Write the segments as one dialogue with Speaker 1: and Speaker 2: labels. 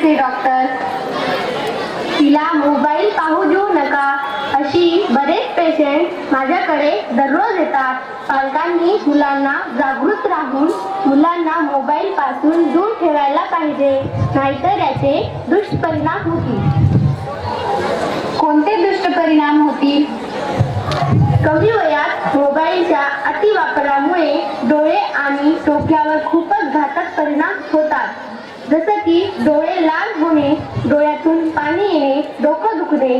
Speaker 1: करायचे डॉक्टर तिला मोबाईल पाहू देऊ नका. अशी बरेच पेशंट माझ्याकडे दररोज येतात. पालकांनी मुलांना जागृत राहून मुलांना मोबाईल पासून दूर ठेवायला पाहिजे. नाहीतर याचे दुष्परिणाम होतील. कोणते दुष्परिणाम होतील? कमी वयात मोबाईलच्या अतिवापरा आणि डोक्यावर खूपच घातक परिणाम होतात. जसं की डोळे लाल होणे डोळ्यातून पाणी येणे डोकं दुखणे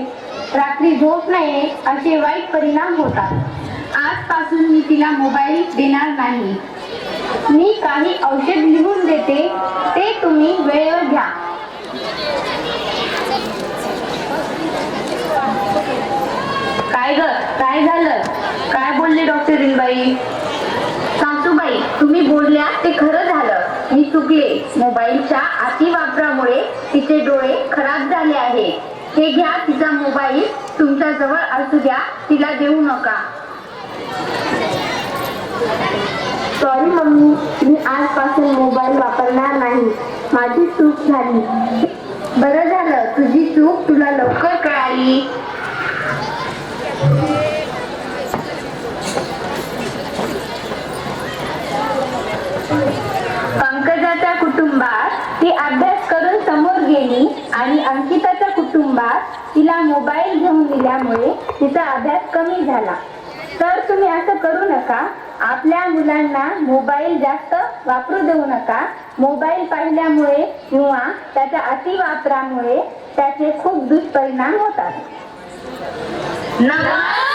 Speaker 1: रात्री झोप न येणे असे वाईट परिणाम होतात. आजपासून मी तिला मोबाईल देणार नाही. मी काही औषध लिहून देते ते तुम्ही वेळेवर घ्या. काय ग? काय झालं? काय बोलले डॉक्टर बाई तुम्ही बोलल्या ते खरं झालं. मी चुकले. मोबाईलच्या अति वापरामुळे तिचे डोळे खराब झाले आहे. हे घ्या तिचा मोबाईल. तुमच्या जवळ असू द्या. तिला देऊ नका. Sorry mummy. मी आजपासून मोबाईल वापरणार नाही. माझी चूक झाली. बरं झालं. तुझी चूक तुला लवकर कळाली. पंकजाच्या कुटुंबात ती अभ्यास करून समोर गेली आणि अंकिताच्या कुटुंबात तिला मोबाईल घेऊन दिल्यामुळे तिचा अभ्यास कमी झाला. तर तुम्ही असं करू नका. आपल्या मुलांना मोबाईल जास्त वापरू देऊ नका. मोबाईल पाहिल्यामुळे किंवा त्याच्या अतिवापरामुळे त्याचे खूप दुष्परिणाम होतात. नमस्कार.